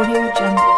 Audio Jungle.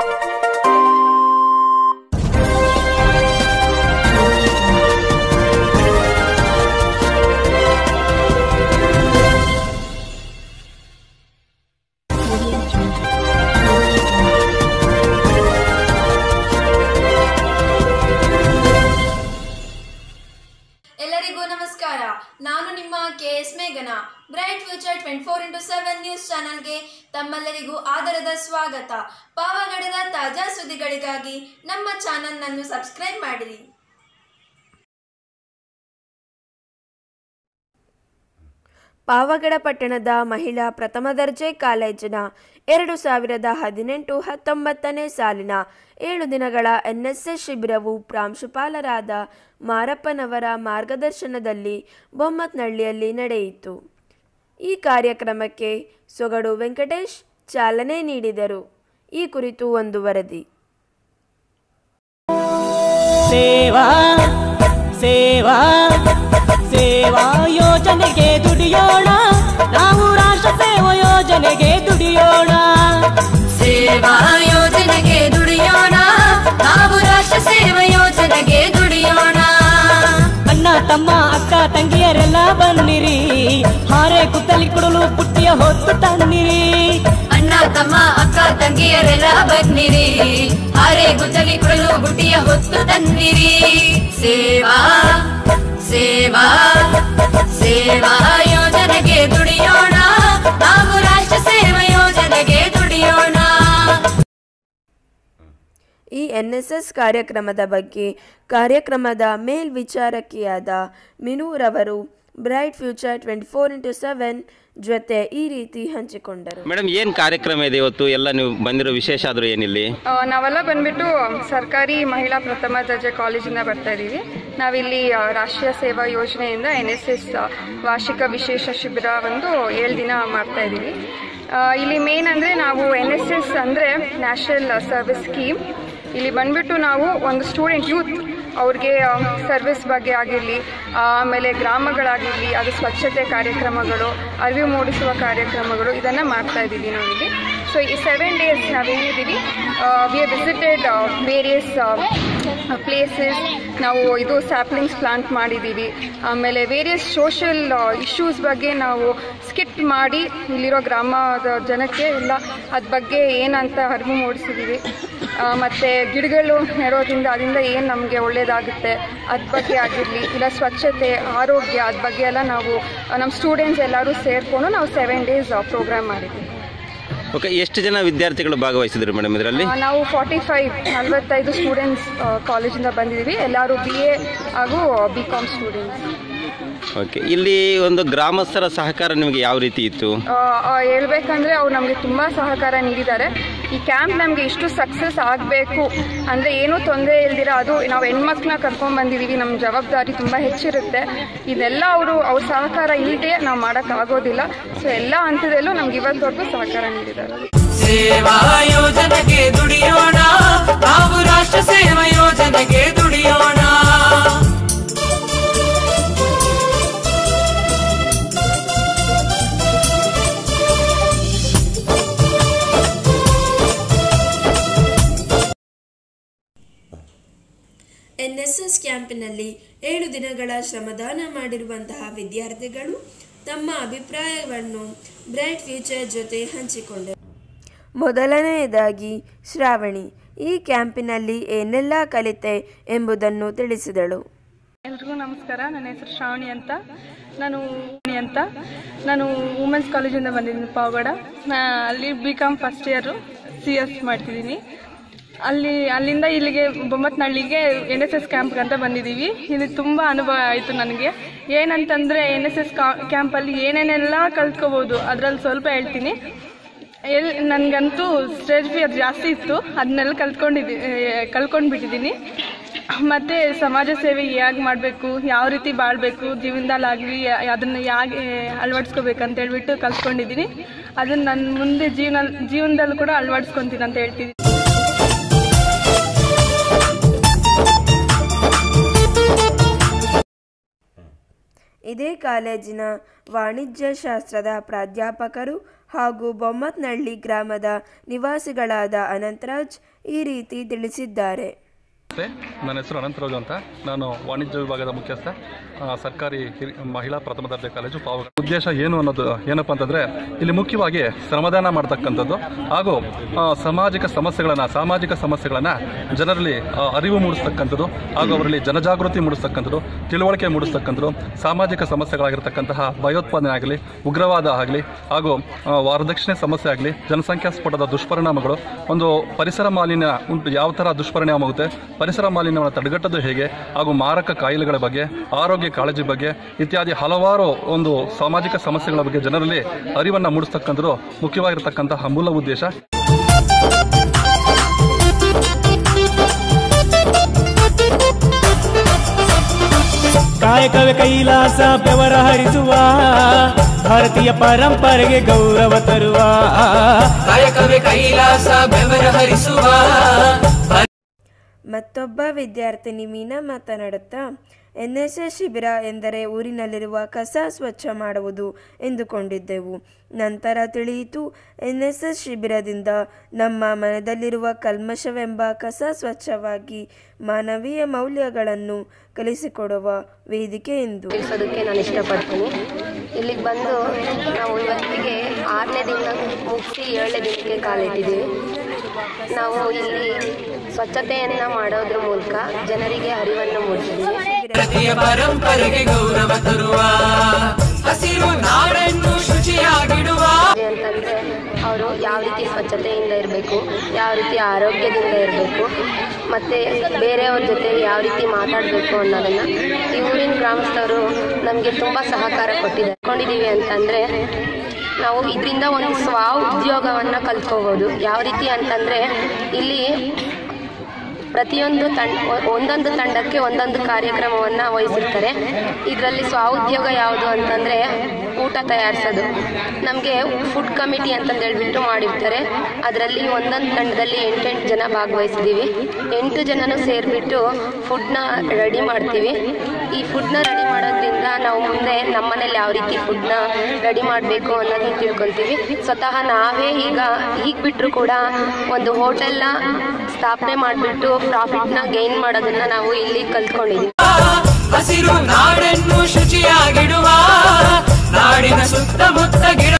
Seven news ಚಾನೆಲ್ಗೆ ತಮ್ಮೆಲ್ಲರಿಗೂ ಆದರದ ಸ್ವಾಗತ. ಪಾವಗಡದ ತಾಜಾ ಸುದ್ದಿಗಳಿಗಾಗಿ ನಮ್ಮ ಚಾನಲ್ನನ್ನು ಸಬ್ಸ್ಕ್ರೈಬ್ ಮಾಡಿರಿ. ಪಾವಗಡ ಪಟ್ಟಣದ ಮಹಿಳಾ ಪ್ರಥಮ ದರ್ಜೆ ಕಾಲೇಜಿನ ಎರಡು ಸಾವಿರದ ಹದಿನೆಂಟು ಹತ್ತೊಂಬತ್ತನೇ ಸಾಲಿನ ಏಳು ದಿನಗಳ ಎನ್ಎಸ್ಎಸ್ ಶಿಬಿರವು ಪ್ರಾಂಶುಪಾಲರಾದ ಮಾರಪ್ಪನವರ ಮಾರ್ಗದರ್ಶನದಲ್ಲಿ ಬೊಮ್ಮತ್ನಹಳ್ಳಿಯಲ್ಲಿ ನಡೆಯಿತು. ಈ ಕಾರ್ಯಕ್ರಮಕ್ಕೆ ಸೊಗಡು ವೆಂಕಟೇಶ್ ಚಾಲನೆ ನೀಡಿದರು. ಈ ಕುರಿತು ಒಂದು ವರದಿ. ಸೇವಾ ಸೇವಾ ಸೇವಾ ಯೋಜನೆಗೆ ದುಡಿಯೋಣ. ನಾವು ರಾಷ್ಟ್ರ ಸೇವಾ ಯೋಜನೆಗೆ ದುಡಿಯೋಣ. ಸೇವಾ ಯೋಜನೆಗೆ ದುಡಿಯೋಣ. ನಾವು ರಾಷ್ಟ್ರ ಸೇವಾ ಯೋಜನೆಗೆ ದುಡಿಯೋಣ. ಅಣ್ಣ ತಮ್ಮ ಅಕ್ಕ ತಂಗಿಯರೆಲ್ಲ ಬನ್ನಿರಿ ಹಾರೆ ಕುತ್ತಲಿ ಕೊಡಲು ಪುಟ್ಟಿಯ ಹೊತ್ತು ತನ್ನಿರಿ ಅಣ್ಣ ತಮ್ಮ ಅಕ್ಕ ತಂಗಿಯರೆಲ್ಲ ಬನ್ನಿರಿ ಹಾರೆ ಗುದ್ದಲಿ ಕೊಡಲು ಬುಟ್ಟಿಯ ಹೊತ್ತು ತನ್ನಿರಿ ಸೇವಾ ಸೇವಾ ಸೇವಾ ಯೋಜನೆಗೆ ದುಡಿಯೋಣ ನಾವು ರಾಷ್ಟ್ರ ಸೇವಾ ಯೋಜನೆಗೆ ದುಡಿಯೋಣ ಈ ಎನ್ಎಸ್ಎಸ್ ಕಾರ್ಯಕ್ರಮದ ಬಗ್ಗೆ ಕಾರ್ಯಕ್ರಮದ ಮೇಲ್ವಿಚಾರಕಿಯಾದ ಮಿನೂರವರು bright future twenty four into seven ಜೊತೆ ಈ ರೀತಿ ಹಂಚಿಕೊಂಡರು. ಮೇಡಮ್ ಏನು ಕಾರ್ಯಕ್ರಮ ಇದೆ ಇವತ್ತು? ಎಲ್ಲ ನೀವು ಬಂದಿರೋ ವಿಶೇಷ ಆದರೂ ಏನಿಲ್ಲಿ? ಆ, ನಾವೆಲ್ಲ ಬಂದ್ಬಿಟ್ಟು ಸರ್ಕಾರಿ ಮಹಿಳಾ ಪ್ರಥಮ ದರ್ಜೆ ಕಾಲೇಜಿಂದ ಬರ್ತಾ ಇದ್ದೀವಿ ನಾವಿಲ್ಲಿ ಆ, ರಾಷ್ಟ್ರೀಯ ಸೇವಾ ಯೋಜನೆಯಿಂದ ಎನ್ ಎಸ್ ಎಸ್ ವಾರ್ಷಿಕ ವಿಶೇಷ ಶಿಬಿರ ಒಂದು ಏಳು ದಿನ ಮಾಡ್ತಾ ಇದ್ದೀವಿ ಆ, ಇಲ್ಲಿ ಮೇನ್ ಅಂದರೆ ನಾವು ಎನ್ ಎಸ್ ಎಸ್ ಅಂದರೆ ನ್ಯಾಷನಲ್ ಸರ್ವಿಸ್ ಸ್ಕೀಮ್. ಇಲ್ಲಿ ಬಂದ್ಬಿಟ್ಟು ನಾವು ಒಂದು ಸ್ಟೂಡೆಂಟ್ ಯೂತ್ ಅವ್ರಿಗೆ ಸರ್ವಿಸ್ ಬಗ್ಗೆ ಆಗಿರಲಿ, ಆಮೇಲೆ ಗ್ರಾಮಗಳಾಗಿರಲಿ, ಅದು ಸ್ವಚ್ಛತೆ ಕಾರ್ಯಕ್ರಮಗಳು, ಅರಿವು ಮೂಡಿಸುವ ಕಾರ್ಯಕ್ರಮಗಳು ಇದನ್ನು ಮಾಡ್ತಾ ಇದ್ದೀವಿ ನಾವಿಲ್ಲಿ ಸೊ ಈ seven days ನಾವೇನಿದ್ದೀವಿ we are visited various places ನಾವು ಇದು ಸ್ಯಾಪ್ಲಿಂಗ್ಸ್ ಪ್ಲಾಂಟ್ ಮಾಡಿದ್ದೀವಿ. ಆಮೇಲೆ ವೇರಿಯಸ್ ಸೋಷಿಯಲ್ ಇಶ್ಯೂಸ್ ಬಗ್ಗೆ ನಾವು ಸ್ಕಿಟ್ ಮಾಡಿ ಇಲ್ಲಿರೋ ಗ್ರಾಮದ ಜನಕ್ಕೆ ಎಲ್ಲ ಅದ್ರ ಬಗ್ಗೆ ಏನಂತ ಅರಿವು ಮೂಡಿಸಿದ್ದೀವಿ. ಮತ್ತು ಗಿಡಗಳು ನೆಡೋದ್ರಿಂದ ಅದರಿಂದ ಏನು ನಮಗೆ ಒಳ್ಳೆಯದಾಗುತ್ತೆ ಅದ್ರ ಬಗ್ಗೆ ಆಗಿರಲಿ, ಇಲ್ಲ ಸ್ವಚ್ಛತೆ, ಆರೋಗ್ಯ ಅದ್ರ ಬಗ್ಗೆ ಎಲ್ಲ ನಾವು ನಮ್ಮ ಸ್ಟೂಡೆಂಟ್ಸ್ ಎಲ್ಲರೂ ಸೇರಿಕೊಂಡು ನಾವು ಸೆವೆನ್ ಡೇಸ್ ಪ್ರೋಗ್ರಾಮ್ ಮಾಡಿದ್ದೀವಿ. ಓಕೆ ಎಷ್ಟು ಜನ ವಿದ್ಯಾರ್ಥಿಗಳು ಭಾಗವಹಿಸಿದ್ರು ಮೇಡಮ್ ಇದರಲ್ಲಿ? ನಾವು ಫಾರ್ಟಿ ಫೈವ್ ನಲವತ್ತೈದು ಸ್ಟೂಡೆಂಟ್ಸ್ ಕಾಲೇಜಿಂದ ಬಂದಿದ್ದೀವಿ. ಎಲ್ಲರೂ ಬಿ ಎ ಹಾಗೂ ಬಿ ಕಾಮ್ ಸ್ಟೂಡೆಂಟ್ಸ್ ಓಕೆ ಇಲ್ಲಿ ಒಂದು ಗ್ರಾಮಸ್ಥರ ಸಹಕಾರ ನಿಮಗೆ ಯಾವ ರೀತಿ ಇತ್ತು? ಹೇಳ್ಬೇಕಂದ್ರೆ ಅವ್ರು ನಮಗೆ ತುಂಬ ಸಹಕಾರ ನೀಡಿದ್ದಾರೆ. ಈ ಕ್ಯಾಂಪ್ ನಮಗೆ ಇಷ್ಟು ಸಕ್ಸಸ್ ಆಗಬೇಕು ಅಂದರೆ ಏನೂ ತೊಂದರೆ ಇಲ್ದಿರ ಅದು ನಾವು ಹೆಣ್ಮಕ್ಳನ್ನ ಕರ್ಕೊಂಡು ಬಂದಿದ್ದೀವಿ ನಮ್ಮ ಜವಾಬ್ದಾರಿ ತುಂಬ ಹೆಚ್ಚಿರುತ್ತೆ. ಇದೆಲ್ಲ ಅವರು, ಅವ್ರ ಸಹಕಾರ ಇಲ್ಲದೆ ನಾವು ಮಾಡೋಕ್ಕಾಗೋದಿಲ್ಲ ಸೊ ಎಲ್ಲ ಹಂತದಲ್ಲೂ ನಮ್ಗೆ ಇವತ್ತವರೆಗೂ ಸಹಕಾರ ನೀಡಿದ್ದಾರೆ. ಸೇವಾ ಯೋಜನೆಗೆ ದುಡಿಯೋಣ, ನಾವು ರಾಷ್ಟ್ರ ಸೇವಾ ಯೋಜನೆಗೆ ಎನ್ಎಸ್ಎಸ್ ಕ್ಯಾಂಪಿನಲ್ಲಿ ಏಳು ದಿನಗಳ ಶ್ರಮದಾನ ಮಾಡಿರುವಂತಹ ವಿದ್ಯಾರ್ಥಿಗಳು ತಮ್ಮ ಅಭಿಪ್ರಾಯವನ್ನು ಬ್ರೈಟ್ ಫ್ಯೂಚರ್ ಜೊತೆ ಹಂಚಿಕೊಂಡರು. ಮೊದಲನೆಯದಾಗಿ ಶ್ರಾವಣಿ ಈ ಕ್ಯಾಂಪಿನಲ್ಲಿ ಏನೆಲ್ಲ ಕಲಿತೆ ಎಂಬುದನ್ನು ತಿಳಿಸಿದಳು. ಎಲ್ರಿಗೂ ನಮಸ್ಕಾರ ನನ್ನ ಹೆಸರು ಶ್ರಾವಣಿ ಅಂತ. ನಾನು ಅಂತ. ನಾನು ವುಮೆನ್ಸ್ ಕಾಲೇಜಿಂದ ಬಂದಿದ್ದೀನಿ ಪಾವಗಡ. ನಾ ಅಲ್ಲಿ B com first year C S ಮಾಡ್ತಿದ್ದೀನಿ. ಅಲ್ಲಿ, ಅಲ್ಲಿಂದ ಇಲ್ಲಿಗೆ ಬೊಮ್ಮತ್ನಹಳ್ಳಿಗೆ ಎನ್ ಎಸ್ ಎಸ್ ಕ್ಯಾಂಪ್ಗೆ ಅಂತ ಬಂದಿದ್ದೀವಿ. ಇಲ್ಲಿ ತುಂಬ ಅನುಭವ ಆಯಿತು ನನಗೆ. ಏನಂತಂದರೆ ಎನ್ ಎಸ್ ಎಸ್ ಕ್ಯಾಂಪಲ್ಲಿ ಏನೇನೆಲ್ಲ ಕಲ್ತ್ಕೋಬೋದು, ಅದರಲ್ಲಿ ಸ್ವಲ್ಪ ಹೇಳ್ತೀನಿ. ಎಲ್ಲಿ ನನಗಂತೂ ಸ್ಟೇಜ್ ಫಿಯರ್ ಜಾಸ್ತಿ ಇತ್ತು. ಅದನ್ನೆಲ್ಲ ಕಲ್ತ್ಕೊಂಡಿದ್ದಿ ಬಿಟ್ಟಿದ್ದೀನಿ ಮತ್ತು ಸಮಾಜ ಸೇವೆ ಹೇಗೆ ಮಾಡಬೇಕು, ಯಾವ ರೀತಿ ಬಾಳಬೇಕು ಜೀವನದಲ್ಲಾಗಲಿ ಅದನ್ನು ಹೇಗೆ ಅಳವಡಿಸ್ಕೋಬೇಕು ಅಂತ ಹೇಳ್ಬಿಟ್ಟು ಕಲ್ತ್ಕೊಂಡಿದ್ದೀನಿ. ಅದನ್ನು ನನ್ನ ಮುಂದೆ ಜೀವನ ಜೀವನದಲ್ಲೂ ಕೂಡ ಅಳವಡಿಸ್ಕೊತೀನಿ ಅಂತ ಹೇಳ್ತೀನಿ ಇದೇ ಕಾಲೇಜಿನ ವಾಣಿಜ್ಯ ಶಾಸ್ತ್ರದ ಪ್ರಾಧ್ಯಾಪಕರು ಹಾಗೂ ಬೊಮ್ಮತ್ನಹಳ್ಳಿ ಗ್ರಾಮದ ನಿವಾಸಿಗಳಾದ ಅನಂತರಾಜ್ ಈ ರೀತಿ ತಿಳಿಸಿದ್ದಾರೆ. ನನ್ನ ಹೆಸರು ಅನಂತರಾಜು ಅಂತ. ನಾನು ವಾಣಿಜ್ಯ ವಿಭಾಗದ ಮುಖ್ಯಸ್ಥ ಸರ್ಕಾರಿ ಮಹಿಳಾ ಪ್ರಥಮ ದರ್ಜೆ ಕಾಲೇಜು ಪಾವ ಉದ್ದೇಶ ಏನು ಅನ್ನೋದು, ಏನಪ್ಪ ಅಂತಂದರೆ, ಇಲ್ಲಿ ಮುಖ್ಯವಾಗಿ ಶ್ರಮದಾನ ಮಾಡ್ತಕ್ಕಂಥದ್ದು ಹಾಗೂ ಸಾಮಾಜಿಕ ಸಮಸ್ಯೆಗಳನ್ನು ಸಾಮಾಜಿಕ ಸಮಸ್ಯೆಗಳನ್ನು ಜನರಲ್ಲಿ ಅರಿವು ಮೂಡಿಸ್ತಕ್ಕಂಥದ್ದು ಹಾಗೂ ಅವರಲ್ಲಿ ಜನಜಾಗೃತಿ ಮೂಡಿಸ್ತಕ್ಕಂಥದ್ದು, ತಿಳುವಳಿಕೆ ಮೂಡಿಸ್ತಕ್ಕಂಥದ್ದು, ಸಾಮಾಜಿಕ ಸಮಸ್ಯೆಗಳಾಗಿರ್ತಕ್ಕಂತಹ ಭಯೋತ್ಪಾದನೆ ಆಗಲಿ, ಉಗ್ರವಾದ ಆಗಲಿ ಹಾಗೂ ವಾರದಕ್ಷಿಣೆ ಸಮಸ್ಯೆ ಆಗಲಿ ಜನಸಂಖ್ಯಾ ಸ್ಫೋಟದ ದುಷ್ಪರಿಣಾಮಗಳು, ಒಂದು ಪರಿಸರ ಮಾಲಿನ್ಯ ಉಂಟು, ಯಾವ ಥರ ದುಷ್ಪರಿಣಾಮವಾಗುತ್ತೆ ಪರಿಸರ ಮಾಲಿನ್ಯವನ್ನು ತಡೆಗಟ್ಟೋದು ಹೇಗೆ ಹಾಗೂ ಮಾರಕ ಕಾಯಿಲೆಗಳ ಬಗ್ಗೆ ಆರೋಗ್ಯ ಕಾಳಜಿ ಬಗ್ಗೆ ಇತ್ಯಾದಿ ಹಲವಾರು ಒಂದು ಸಾಮಾಜಿಕ ಸಮಸ್ಯೆಗಳ ಬಗ್ಗೆ ಜನರಲ್ಲಿ ಅರಿವನ್ನು ಮೂಡಿಸ್ತಕ್ಕಂಥದ್ದು ಮುಖ್ಯವಾಗಿರ್ತಕ್ಕಂತಹ ಮೂಲ ಉದ್ದೇಶ. ಕಾಯಕವೇ ಕೈಲಾಸ ಬೆವರ ಹರಿಸುವ ಭಾರತೀಯ ಪರಂಪರೆಗೆ ಗೌರವ ತರುವ. ಕಾಯಕವೇ ಕೈಲಾಸ ಬೆವರ ಹರಿಸುವ ಮತ್ತೊಬ್ಬ ವಿದ್ಯಾರ್ಥಿನಿ ಮೀನಾ ಮಾತನಾಡುತ್ತಾ ಎನ್ ಎಸ್ ಎಸ್ ಶಿಬಿರ ಎಂದರೆ ಊರಿನಲ್ಲಿರುವ ಕಸ ಸ್ವಚ್ಛ ಮಾಡುವುದು ಎಂದುಕೊಂಡಿದ್ದೆವು. ನಂತರ ತಿಳಿಯಿತು ಎನ್ ಎಸ್ ಎಸ್ ಶಿಬಿರದಿಂದ ನಮ್ಮ ಮನದಲ್ಲಿರುವ ಕಲ್ಮಶವೆಂಬ ಕಸ ಸ್ವಚ್ಛವಾಗಿ ಮಾನವೀಯ ಮೌಲ್ಯಗಳನ್ನು ಕಲಿಸಿಕೊಡುವ ವೇದಿಕೆ ಎಂದು ತಿಳಿಸೋದಕ್ಕೆ ನಾನು ಇಷ್ಟಪಡ್ತೀನಿ. ಇಲ್ಲಿಗೆ ಬಂದು ನಾವು ಇವತ್ತಿಗೆ ಆರನೇ ದಿನ ಮುಗಿಸಿ ಏಳನೇ ದಿನಕ್ಕೆ ಕಾಲಿಟ್ಟಿದ್ದೀವಿ. ನಾವು ಇಲ್ಲಿ ಸ್ವಚ್ಛತೆಯನ್ನು ಮಾಡೋದ್ರ ಮೂಲಕ ಜನರಿಗೆ ಅರಿವನ್ನು ಮೂಡಿಸಿದ್ದೀವಿ ಅಂತಂದರೆ ಅವರು ಯಾವ ರೀತಿ ಸ್ವಚ್ಛತೆಯಿಂದ ಇರಬೇಕು ಯಾವ ರೀತಿ ಆರೋಗ್ಯದಿಂದ ಇರಬೇಕು ಮತ್ತು ಬೇರೆಯವ್ರ ಜೊತೆ ಯಾವ ರೀತಿ ಮಾತಾಡಬೇಕು ಅನ್ನೋದನ್ನ ಈ ಊರಿನ ಗ್ರಾಮಸ್ಥರು ನಮಗೆ ತುಂಬ ಸಹಕಾರ ಕೊಟ್ಟಿದ್ದಾರೆ. ಕೊಂಡಿದ್ದೀವಿ ಅಂತಂದರೆ ನಾವು ಇದರಿಂದ ಒಂದು ಸ್ವ ಉದ್ಯೋಗವನ್ನು ಕಲ್ತ್ಕೋಬೋದು. ಯಾವ ರೀತಿ ಅಂತಂದರೆ ಇಲ್ಲಿ ಪ್ರತಿಯೊಂದು ತಂಡ, ಒಂದೊಂದು ತಂಡಕ್ಕೆ ಒಂದೊಂದು ಕಾರ್ಯಕ್ರಮವನ್ನು ವಹಿಸಿರ್ತಾರೆ. ಇದರಲ್ಲಿ ಸ್ವಉದ್ಯೋಗ ಯಾವುದು ಅಂತಂದರೆ ಊಟ ತಯಾರಿಸೋದು. ನಮಗೆ ಫುಡ್ ಕಮಿಟಿ ಅಂತಂದು ಹೇಳ್ಬಿಟ್ಟು ಮಾಡಿರ್ತಾರೆ. ಅದರಲ್ಲಿ ಒಂದೊಂದು ತಂಡದಲ್ಲಿ ಎಂಟೆಂಟು ಜನ ಭಾಗವಹಿಸಿದ್ದೀವಿ ಎಂಟು ಜನನೂ ಸೇರಿಬಿಟ್ಟು ಫುಡ್ನ ರೆಡಿ ಮಾಡ್ತೀವಿ. ಈ ಫುಡ್ನ ರೆಡಿ ಮಾಡೋದ್ರಿಂದ ನಾವು ಮುಂದೆ ನಮ್ಮ ಮನೇಲಿ ಯಾವ ರೀತಿ ಫುಡ್ನ ರೆಡಿ ಮಾಡಬೇಕು ಅನ್ನೋದನ್ನ ತಿಳ್ಕೊತೀವಿ. ಸ್ವತಃ ನಾವೇ ಈಗ ಈಗ ಬಿಟ್ಟರು ಕೂಡ ಒಂದು ಹೋಟೆಲ್ನ ಸ್ಥಾಪನೆ ಮಾಡಿಬಿಟ್ಟು ಪ್ರಾಫಿಟ್ನ ಗೇನ್ ಮಾಡೋದನ್ನ ನಾವು ಇಲ್ಲಿ ಕಲ್ತ್ಕೊಂಡಿದ್ದೀವಿ ಹಸಿರು ನಾಡನ್ನು ಶುಚಿಯಾಗಿಡುವ ನಾಡಿನ ಸುತ್ತಮುತ್ತ ಗಿಡ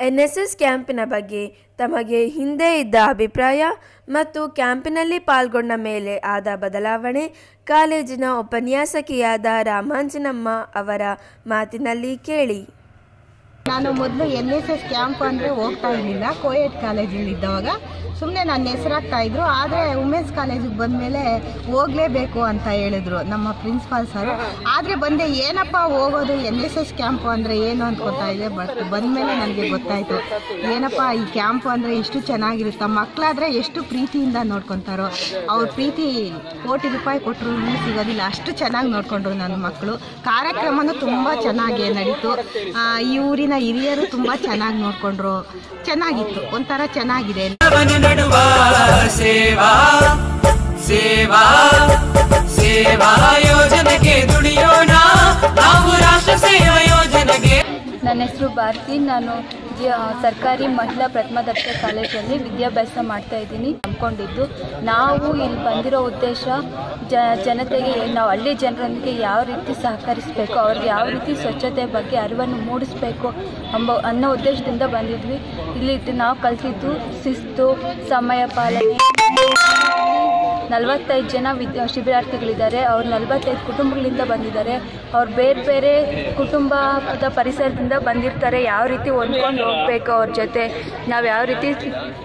ಎನ್ ಎಸ್ ಎಸ್ ಕ್ಯಾಂಪಿನ ಬಗ್ಗೆ ತಮಗೆ ಹಿಂದೆ ಇದ್ದ ಅಭಿಪ್ರಾಯ ಮತ್ತು ಕ್ಯಾಂಪಿನಲ್ಲಿ ಪಾಲ್ಗೊಂಡ ಮೇಲೆ ಆದ ಬದಲಾವಣೆ ಕಾಲೇಜಿನ ಉಪನ್ಯಾಸಕಿಯಾದ ರಾಮಾಂಜನಮ್ಮ ಅವರ ಮಾತಿನಲ್ಲಿ ಕೇಳಿ. ನಾನು ಮೊದಲು ಎನ್ ಎಸ್ ಎಸ್ ಕ್ಯಾಂಪ್ ಅಂದರೆ ಹೋಗ್ತಾ ಇರಲಿಲ್ಲ. ಕೋಯೆಡ್ ಕಾಲೇಜಲ್ಲಿದ್ದವಾಗ ಸುಮ್ಮನೆ ನನ್ನ ಹೆಸರಾಗ್ತಾ ಇದ್ರು, ಆದರೆ ವುಮೆನ್ಸ್ ಕಾಲೇಜಿಗೆ ಬಂದಮೇಲೆ ಹೋಗಲೇಬೇಕು ಅಂತ ಹೇಳಿದ್ರು ನಮ್ಮ ಪ್ರಿನ್ಸಿಪಾಲ್ ಸರ್ ಆದರೆ ಬಂದೆ, ಏನಪ್ಪ ಹೋಗೋದು? ಎನ್ ಎಸ್ ಎಸ್ ಕ್ಯಾಂಪು ಅಂದರೆ ಏನು ಅಂತ ಇದೆ ಬಟ್ ಬಂದಮೇಲೆ ನನಗೆ ಗೊತ್ತಾಯಿತು. ಏನಪ್ಪ ಈ ಕ್ಯಾಂಪು ಅಂದರೆ ಎಷ್ಟು ಚೆನ್ನಾಗಿರುತ್ತೆ? ಮಕ್ಕಳಾದರೆ ಎಷ್ಟು ಪ್ರೀತಿಯಿಂದ ನೋಡ್ಕೊತಾರೋ. ಅವ್ರ ಪ್ರೀತಿ ಕೋಟಿ ರೂಪಾಯಿ ಕೊಟ್ಟರು ಸಿಗೋದಿಲ್ಲ. ಅಷ್ಟು ಚೆನ್ನಾಗಿ ನೋಡಿಕೊಂಡ್ರು ನನ್ನ ಮಕ್ಕಳು ಕಾರ್ಯಕ್ರಮನೂ ತುಂಬ ಚೆನ್ನಾಗಿ ನಡೀತು. ಈ ಊರಿನ ಹಿರಿಯರು ತುಂಬ ಚೆನ್ನಾಗಿ ನೋಡಿಕೊಂಡ್ರು. ಚೆನ್ನಾಗಿತ್ತು. ಒಂಥರ ಚೆನ್ನಾಗಿದೆ. ವನ ನಡುವ ಸೇವಾ ಸೇವಾ ಸೇವಾ ಯೋಜನೆಗೆ ದುಡಿಯೋಣ ನಾವು ರಾಷ್ಟ್ರ ಸೇವಾ ಯೋಜನೆಗೆ ನನ್ನ ಹೆಸರು ಭಾರತಿ. ನಾನು ಸರ್ಕಾರಿ ಮಹಿಳಾ ಪ್ರಥಮ ದರ್ಜೆ ಕಾಲೇಜಲ್ಲಿ ವಿದ್ಯಾಭ್ಯಾಸ ಮಾಡ್ತಾ ಇದ್ದೀನಿ ಅಂದ್ಕೊಂಡಿದ್ದು. ನಾವು ಇಲ್ಲಿ ಬಂದಿರೋ ಉದ್ದೇಶ ಜ, ಜನತೆಗೆ ನಾವು ಹಳ್ಳಿ ಜನರೊಂದಿಗೆ ಯಾವ ರೀತಿ ಸಹಕರಿಸಬೇಕು, ಅವ್ರಿಗೆ ಯಾವ ರೀತಿ ಸ್ವಚ್ಛತೆ ಬಗ್ಗೆ ಅರಿವನ್ನು ಮೂಡಿಸಬೇಕು ಎಂಬ ಅನ್ನೋ ಉದ್ದೇಶದಿಂದ ಬಂದಿದ್ವಿ. ಇಲ್ಲಿ ನಾವು ಕಲಿತಿದ್ದು ಶಿಸ್ತು, ಸಮಯ ಪಾಲನೆ. ನಲವತ್ತೈದು ಜನ ವಿದ್ಯಾ ಶಿಬಿರಾರ್ಥಿಗಳಿದ್ದಾರೆ. ಅವ್ರು ನಲವತ್ತೈದು ಕುಟುಂಬಗಳಿಂದ ಬಂದಿದ್ದಾರೆ. ಅವ್ರು ಬೇರೆ ಬೇರೆ ಕುಟುಂಬದ ಪರಿಸರದಿಂದ ಬಂದಿರ್ತಾರೆ. ಯಾವ ರೀತಿ ಹೊಂದ್ಕೊಂಡು ಹೋಗಬೇಕು ಅವ್ರ ಜೊತೆ? ನಾವು ಯಾವ ರೀತಿ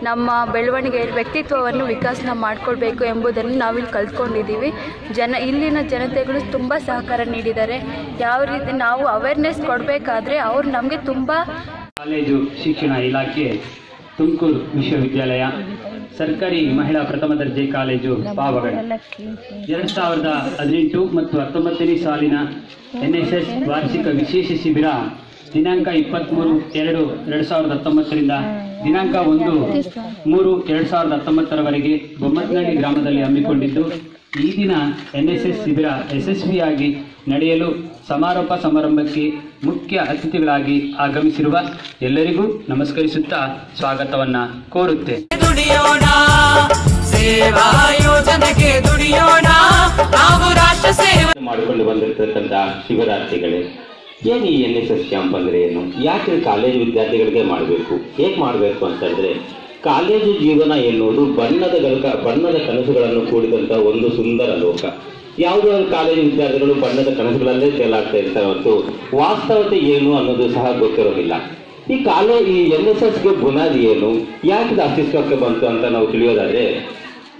ನಮ್ಮ ಬೆಳವಣಿಗೆ, ವ್ಯಕ್ತಿತ್ವವನ್ನು ವಿಕಾಸನ ಮಾಡಿಕೊಳ್ಬೇಕು ಎಂಬುದನ್ನು ನಾವಿಲ್ಲಿ ಕಲ್ತ್ಕೊಂಡಿದ್ದೀವಿ. ಜನ, ಇಲ್ಲಿನ ಜನತೆಗಳು ತುಂಬ ಸಹಕಾರ ನೀಡಿದ್ದಾರೆ. ಯಾವ ರೀತಿ ನಾವು ಅವೇರ್ನೆಸ್ ಕೊಡಬೇಕಾದ್ರೆ ಅವ್ರು ನಮಗೆ ತುಂಬ ಕಾಲೇಜು ಶಿಕ್ಷಣ ಇಲಾಖೆ ತುಮಕೂರು ವಿಶ್ವವಿದ್ಯಾಲಯ ಸರ್ಕಾರಿ ಮಹಿಳಾ ಪ್ರಥಮ ದರ್ಜೆ ಕಾಲೇಜು ಪಾವಗಡ. ಎರಡ್ ಸಾವಿರದ ಹದಿನೆಂಟು ಮತ್ತು ಹತ್ತೊಂಬತ್ತನೇ ಸಾಲಿನ ಎನ್ ಎಸ್ ಎಸ್ ವಾರ್ಷಿಕ ವಿಶೇಷ ಶಿಬಿರ ದಿನಾಂಕ ಇಪ್ಪತ್ತ್ಮೂರು ಎರಡು ಎರಡು ಸಾವಿರದ ಹತ್ತೊಂಬತ್ತರಿಂದ ದಿನಾಂಕ ಒಂದು ಮೂರು ಎರಡು ಸಾವಿರದ ಹತ್ತೊಂಬತ್ತರವರೆಗೆ ಬೊಮ್ಮತ್ನಹಳ್ಳಿ ಗ್ರಾಮದಲ್ಲಿ ಹಮ್ಮಿಕೊಂಡಿದ್ದು ಈ ದಿನ ಎನ್ ಎಸ್ ಎಸ್ ಶಿಬಿರ ಯಶಸ್ವಿಯಾಗಿ ನಡೆಯಲು ಸಮಾರೋಪ ಸಮಾರಂಭಕ್ಕೆ ಮುಖ್ಯ ಅತಿಥಿಗಳಾಗಿ ಆಗಮಿಸಿರುವ ಎಲ್ಲರಿಗೂ ನಮಸ್ಕರಿಸುತ್ತಾ ಸ್ವಾಗತವನ್ನ ಕೋರುತ್ತೆ ದುಡಿಯೋಣ ಸೇವಾ ಯೋಜನೆಗೆ ದುಡಿಯೋಣ ನಾವು ರಾಷ್ಟ್ರ ಸೇವೆ ಮಾಡಿಕೊಂಡು ಬಂದಿರತಕ್ಕಂಥ ಶಿಬಿರಾರ್ಥಿಗಳೇ ಏನು ಈ ಎನ್ ಎಸ್ ಎಸ್ ಕ್ಯಾಂಪ್ ಅಂದ್ರೆ ಏನು ಯಾಕೆ ಕಾಲೇಜು ವಿದ್ಯಾರ್ಥಿಗಳಿಗೆ ಮಾಡಬೇಕು? ಹೇಗೆ ಮಾಡಬೇಕು ಅಂತಂದರೆ ಕಾಲೇಜು ಜೀವನ ಎನ್ನುವುದು ಬಣ್ಣದ ಗಲಕ, ಬಣ್ಣದ ಕನಸುಗಳನ್ನು ಕೂಡಿದಂಥ ಒಂದು ಸುಂದರ ಲೋಕ. ಯಾವುದೋ ಒಂದು ಕಾಲೇಜು ವಿದ್ಯಾರ್ಥಿಗಳು ಬಣ್ಣದ ಕನಸುಗಳಲ್ಲೇ ತೇಲಾಡ್ತಾ ಇರ್ತಾರೆ ಹೊರತು ವಾಸ್ತವತೆ ಏನು ಅನ್ನೋದು ಸಹ ಗೊತ್ತಿರೋದಿಲ್ಲ. ಈ ಕಾಲೇಜ್ ಈ ಎನ್ ಎಸ್ ಎಸ್ಗೆ ಬುನಾದಿ ಏನು, ಯಾಕೆ ಅಸ್ತಿತ್ವಕ್ಕೆ ಬಂತು ಅಂತ ನಾವು ತಿಳಿಯೋದಾದ್ರೆ,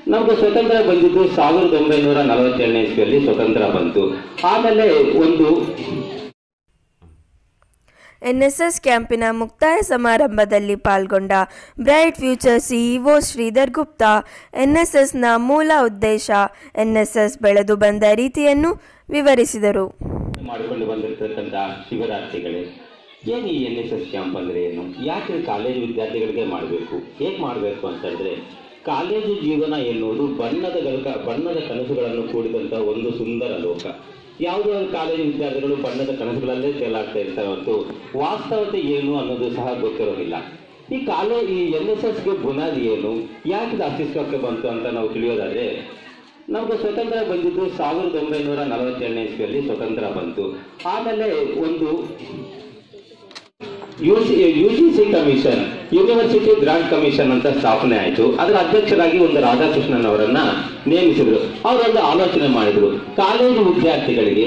ನಮಗೆ ಸ್ವತಂತ್ರ ಬಂದಿದ್ದು ಸಾವಿರದ ಒಂಬೈನೂರ ನಲವತ್ತೇಳನೇ ಇಸ್ವಿಯಲ್ಲಿ ಸ್ವತಂತ್ರ ಬಂತು. ಆಮೇಲೆ ಒಂದು ಎನ್ಎಸ್ಎಸ್ ಕ್ಯಾಂಪಿನ ಮುಕ್ತಾಯ ಸಮಾರಂಭದಲ್ಲಿ ಪಾಲ್ಗೊಂಡ bright future CEO Sridhar Gupta, ಎನ್ಎಸ್ಎಸ್ನ ಮೂಲ ಉದ್ದೇಶ ಎನ್ಎಸ್ಎಸ್ ಬೆಳೆದು ಬಂದ ರೀತಿಯನ್ನು ವಿವರಿಸಿದರು. ಮಾಡಿಕೊಂಡು ಬಂದಿರತಕ್ಕಂಥ ಶಿವರಾತ್ರಿಗಳೇ ಏನು ಈ ಎನ್ ಎಸ್ ಎಸ್ ಕ್ಯಾಂಪ್ ಅಂದರೆ ಏನು? ಯಾಕೆ ಕಾಲೇಜು ವಿದ್ಯಾರ್ಥಿಗಳಿಗೆ ಮಾಡಬೇಕು? ಹೇಗೆ ಮಾಡಬೇಕು ಅಂತಂದರೆ ಕಾಲೇಜು ಜೀವನ ಎನ್ನುವುದು ಬಣ್ಣದ ಬಣ್ಣದ ಕನಸುಗಳನ್ನು ಕೂಡಿದಂಥ ಒಂದು ಸುಂದರ ಲೋಕ. ಯಾವುದೋ ಒಂದು ಕಾಲೇಜು ವಿದ್ಯಾರ್ಥಿಗಳು ಬಣ್ಣದ ಕನಸುಗಳಲ್ಲೇ ತೇಲಾಡ್ತಾ ಇರ್ತಾರೆ ಹೊರತು ವಾಸ್ತವತೆ ಏನು ಅನ್ನೋದು ಸಹ ಗೊತ್ತಿರೋದಿಲ್ಲ. ಈ ಕಾಲೇ ಈ ಎನ್ ಎಸ್ ಎಸ್ಗೆ ಬುನಾದಿ ಏನು? ಯಾಕೆ ಅಸ್ತಿತ್ವಕ್ಕೆ ಬಂತು ಅಂತ ನಾವು ತಿಳಿಯೋದಾದ್ರೆ, ನಮಗೆ ಸ್ವತಂತ್ರ ಬಂದಿದ್ದು ಸಾವಿರದ ಒಂಬೈನೂರ ನಲವತ್ತೇಳನೇ ಇಸ್ವಿಯಲ್ಲಿ ಸ್ವತಂತ್ರ ಬಂತು. ಆಮೇಲೆ ಒಂದು U C U G C commission university grant commission ಅಂತ ಸ್ಥಾಪನೆ ಆಯಿತು. ಅದರ ಅಧ್ಯಕ್ಷರಾಗಿ ಒಂದು ರಾಧಾಕೃಷ್ಣನ್ ಅವರನ್ನ ನೇಮಿಸಿದ್ರು. ಅವರೊಂದು ಆಲೋಚನೆ ಮಾಡಿದ್ರು. ಕಾಲೇಜು ವಿದ್ಯಾರ್ಥಿಗಳಿಗೆ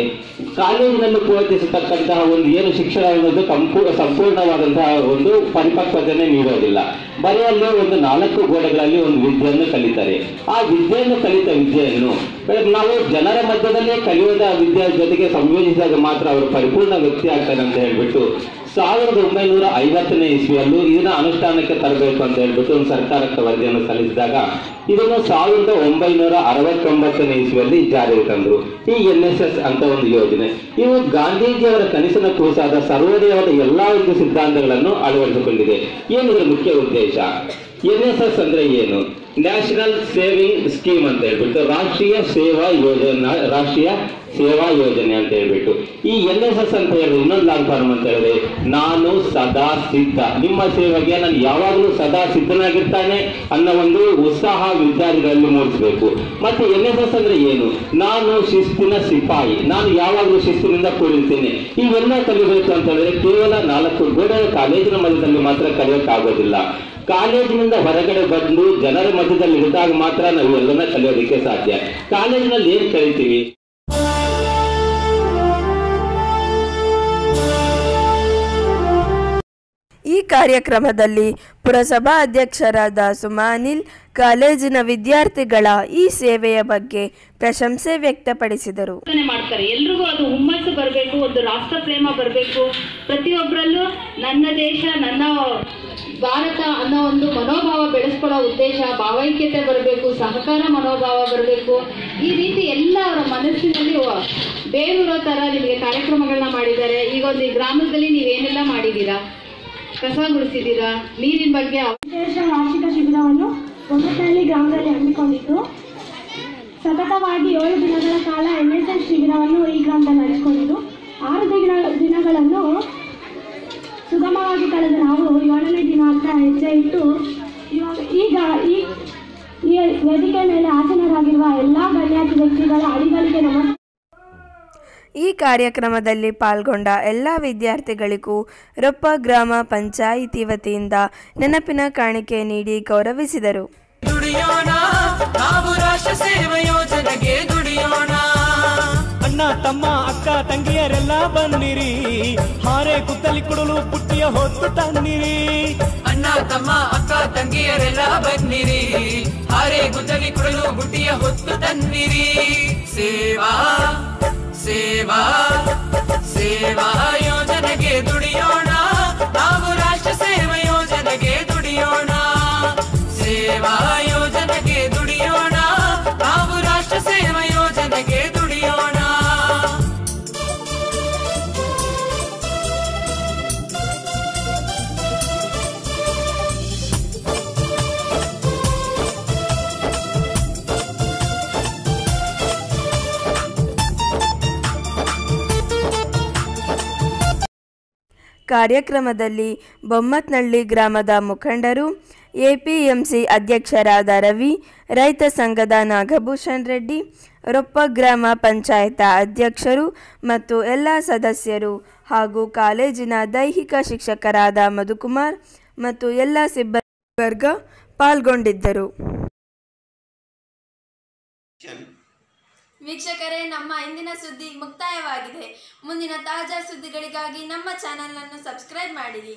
ಕಾಲೇಜಿನಲ್ಲಿ ಪೂರೈಸತಕ್ಕಂತಹ ಒಂದು ಏನು ಶಿಕ್ಷಣ ಅನ್ನೋದು ಸಂಪೂರ್ಣ ಸಂಪೂರ್ಣವಾದಂತಹ ಒಂದು ಪರಿಪಕ್ವತೆಯನ್ನು ನೀಡೋದಿಲ್ಲ. ಬರೆಯಲ್ಲಿ ಒಂದು ನಾಲ್ಕು ಗೋಡೆಗಳಲ್ಲಿ ಒಂದು ವಿದ್ಯೆಯನ್ನು ಕಲಿತಾರೆ. ಆ ವಿದ್ಯೆಯನ್ನು ಕಲಿತ ವಿದ್ಯೆಯನ್ನು ನಾವು ಜನರ ಮಧ್ಯದಲ್ಲೇ ಕಲಿಯೋದ ವಿದ್ಯೆ ಜೊತೆಗೆ ಸಂಯೋಜಿಸಿದಾಗ ಮಾತ್ರ ಅವರು ಪರಿಪೂರ್ಣ ವ್ಯಕ್ತಿ ಆಗ್ತಾರೆ ಅಂತ ಹೇಳ್ಬಿಟ್ಟು ಸಾವಿರದ ಒಂಬೈನೂರ ಐವತ್ತನೇ ಇಸ್ವಿಯಲ್ಲೂ ಇದನ್ನ ಅನುಷ್ಠಾನಕ್ಕೆ ತರಬೇಕು ಅಂತ ಹೇಳ್ಬಿಟ್ಟು ಒಂದು ಸರ್ಕಾರಕ್ಕೆ ವರದಿಯನ್ನು ಸಲ್ಲಿಸಿದಾಗ ಇದನ್ನು ಸಾವಿರದ ಒಂಬೈನೂರ ಅರವತ್ತೊಂಬತ್ತನೇ ಇಸ್ವಿಯಲ್ಲಿ ಜಾರಿಗೆ ತಂದರು. ಈ ಎನ್ ಎಸ್ ಎಸ್ ಅಂತ ಒಂದು ಯೋಜನೆ. ಇವು ಗಾಂಧೀಜಿಯವರ ಕನಸಿನ ಕೂಸಾದ ಸರ್ವೋದಯವಾದ ಎಲ್ಲಾ ಒಂದು ಸಿದ್ಧಾಂತಗಳನ್ನು ಅಳವಡಿಸಿಕೊಂಡಿದೆ. ಇದರ ಮುಖ್ಯ ಉದ್ದೇಶ? ಎನ್ ಎಸ್ ಎಸ್ ಅಂದ್ರೆ ಏನು? ನ್ಯಾಷನಲ್ ಸೇವಿಂಗ್ ಸ್ಕೀಮ್ ಅಂತ ಹೇಳ್ಬಿಟ್ಟು, ರಾಷ್ಟ್ರೀಯ ಸೇವಾ ಯೋಜನಾ, ರಾಷ್ಟ್ರೀಯ ಸೇವಾ ಯೋಜನೆ ಅಂತ ಹೇಳ್ಬಿಟ್ಟು. ಈ ಎನ್ ಎಸ್ ಎಸ್ ಅಂತ ಹೇಳಿದ್ರೆ ಇನ್ನೊಂದು ಲಾಂಗ್ ಫಾರ್ಮ್ ಅಂತ ಹೇಳಿದ್ರೆ, ನಾನು ಸದಾ ಸಿದ್ಧ. ನಿಮ್ಮ ಸೇವೆಗೆ ನಾನು ಯಾವಾಗಲೂ ಸದಾ ಸಿದ್ಧನಾಗಿರ್ತಾನೆ ಅನ್ನೋ ಒಂದು ಉತ್ಸಾಹ ವಿದ್ಯಾರ್ಥಿಗಳಲ್ಲಿ ಮೂಡಿಸಬೇಕು. ಮತ್ತೆ ಎನ್ ಎಸ್ ಎಸ್ ಅಂದ್ರೆ ಏನು? ನಾನು ಶಿಸ್ತಿನ ಸಿಪಾಯಿ. ನಾನು ಯಾವಾಗಲೂ ಶಿಸ್ತಿನಿಂದ ಕೂಡಿರ್ತೇನೆ. ಇವೆಲ್ಲ ಕಲಿಬೇಕು ಅಂತಂದ್ರೆ ಕೇವಲ ನಾಲ್ಕು ಬೇಡ ಕಾಲೇಜಿನ ಮಧ್ಯದಲ್ಲಿ ಮಾತ್ರ ಕಲಿಯೋಕ್ಕಾಗೋದಿಲ್ಲ. ಕಾಲೇಜಿನಿಂದ ಹೊರಗಡೆ ಬಂದು ಜನರ ಮಧ್ಯದಲ್ಲಿ ಇದ್ದಾಗ ಮಾತ್ರ ನಾವು ಎಲ್ಲನ ಕಲಿಯೋದಕ್ಕೆ ಸಾಧ್ಯ. ಕಾಲೇಜಿನಲ್ಲಿ ಏನ್ ಕಲಿತೀವಿ? ಈ ಕಾರ್ಯಕ್ರಮದಲ್ಲಿ ಪುರಸಭಾ ಅಧ್ಯಕ್ಷರಾದ ಸುಮಾನಿಲ್ ಕಾಲೇಜಿನ ವಿದ್ಯಾರ್ಥಿಗಳ ಈ ಸೇವೆಯ ಬಗ್ಗೆ ಪ್ರಶಂಸೆ ವ್ಯಕ್ತಪಡಿಸಿದರು. ಮಾಡ್ತಾರೆ. ಎಲ್ರಿಗೂ ಅದು ಹುಮ್ಮಸ್ಸು ಬರಬೇಕು, ಒಂದು ರಾಷ್ಟ್ರ ಪ್ರೇಮ ಬರಬೇಕು. ಪ್ರತಿಯೊಬ್ಬರಲ್ಲೂ ನನ್ನ ದೇಶ, ನನ್ನ ಭಾರತ ಅನ್ನೋ ಒಂದು ಮನೋಭಾವ ಬೆಳೆಸ್ಕೊಳ್ಳೋ ಉದ್ದೇಶ, ಭಾವೈಕ್ಯತೆ ಬರಬೇಕು, ಸಹಕಾರ ಮನೋಭಾವ ಬರಬೇಕು. ಈ ರೀತಿ ಎಲ್ಲ ಮನಸ್ಸಿನಲ್ಲಿ ಬೇರೂರೋ ಥರ ನಿಮಗೆ ಕಾರ್ಯಕ್ರಮಗಳನ್ನ ಮಾಡಿದ್ದಾರೆ. ಈಗ ಒಂದು ಗ್ರಾಮದಲ್ಲಿ ನೀವೇನೆಲ್ಲ ಮಾಡಿದ್ದೀರಾ? ಕಸ ಗುಡಿಸಿದ್ದೀರಾ ನೀರಿನ ಬಗ್ಗೆ ವಿಶೇಷ ವಾರ್ಷಿಕ ಶಿಬಿರವನ್ನು ಬೊಮ್ಮನಹಳ್ಳಿ ಗ್ರಾಮದಲ್ಲಿ ಹಮ್ಮಿಕೊಂಡಿತ್ತು ಸತತವಾಗಿ ಏಳು ದಿನಗಳ ಕಾಲ ಎನ್ ಶಿಬಿರವನ್ನು ಈ ಗ್ರಾಮದಲ್ಲಿ ನಡೆಸಿಕೊಂಡಿದ್ದು. ಆರು ದಿನ ದಿನಗಳನ್ನು ಸುಗಮವಾಗಿ ಕಳೆದ ನಾವು ಏಳನೇ ದಿನ ಅಂತ ಹೆಜ್ಜೆ ಇಟ್ಟು ಈಗ ಈ ವೇದಿಕೆ ಮೇಲೆ ಆಸೀನರಾಗಿರುವ ಎಲ್ಲ ಗಣ್ಯಾತಿ ವ್ಯಕ್ತಿಗಳ ಅಡಿಗಳಿಗೆ ನಮಸ್ಕಾರ ಈ ಕಾರ್ಯಕ್ರಮದಲ್ಲಿ ಪಾಲ್ಗೊಂಡ ಎಲ್ಲ ವಿದ್ಯಾರ್ಥಿಗಳಿಗೂ ರೊಪ್ಪ ಗ್ರಾಮ ಪಂಚಾಯಿತಿ ವತಿಯಿಂದ ನೆನಪಿನ ಕಾಣಿಕೆ ನೀಡಿ ಗೌರವಿಸಿದರು. ಅಣ್ಣ ತಮ್ಮ ಅಕ್ಕ ತಂಗಿಯರೆಲ್ಲ ಬಂದಿರಿ. ಹಾರೆ ಕುತ್ತಲಿ ಕೊಡಲು ಪುಟ್ಟಿಯ ಹೊತ್ತು ತನ್ನಿರಿ ಅಣ್ಣ ತಮ್ಮ ಅಕ್ಕ ತಂಗಿಯರೆಲ್ಲ ಬನ್ನಿರಿ ಹಾರೆ ಕುತ್ತಲಿ ಕೊಡಲು ಬುಟ್ಟಿಯ ಹೊತ್ತು ತನ್ನಿರಿ ಸೇವಾ ಸೇವಾ ಸೇವಾ ಯೋಜನೆಗೆ ದುಡಿಯೋಣ ನಾವು ರಾಷ್ಟ್ರ ಸೇವಾ ಯೋಜನೆಗೆ ದುಡಿಯೋಣ ಸೇವಾ ಯೋಜನೆಗೆ ದುಡಿಯೋಣ ನಾವು ರಾಷ್ಟ್ರ ಸೇವಾ ಯೋಜನೆಗೆ ಕಾರ್ಯಕ್ರಮದಲ್ಲಿ ಬೊಮ್ಮತ್ನಳ್ಳಿ ಗ್ರಾಮದ ಮುಖಂಡರು, ಎಪಿಎಂಸಿ ಅಧ್ಯಕ್ಷರಾದ ರವಿ, ರೈತ ಸಂಘದ ನಾಗಭೂಷಣ್ ರೆಡ್ಡಿ, ರೊಪ್ಪ ಗ್ರಾಮ ಪಂಚಾಯತ ಅಧ್ಯಕ್ಷರು ಮತ್ತು ಎಲ್ಲ ಸದಸ್ಯರು ಹಾಗೂ ಕಾಲೇಜಿನ ದೈಹಿಕ ಶಿಕ್ಷಕರಾದ ಮಧುಕುಮಾರ್ ಮತ್ತು ಎಲ್ಲ ಸಿಬ್ಬಂದಿ ವರ್ಗ ಪಾಲ್ಗೊಂಡಿದ್ದರು. ವೀಕ್ಷಕರೇ ನಮ್ಮ ಇಂದಿನ ಸುದ್ದಿ ಮುಕ್ತಾಯವಾಗಿದೆ. ಮುಂದಿನ ತಾಜಾ ಸುದ್ದಿಗಳಿಗಾಗಿ ನಮ್ಮ ಚಾನೆಲ್ ಅನ್ನು ಸಬ್ಸ್ಕ್ರೈಬ್ ಮಾಡಿರಿ.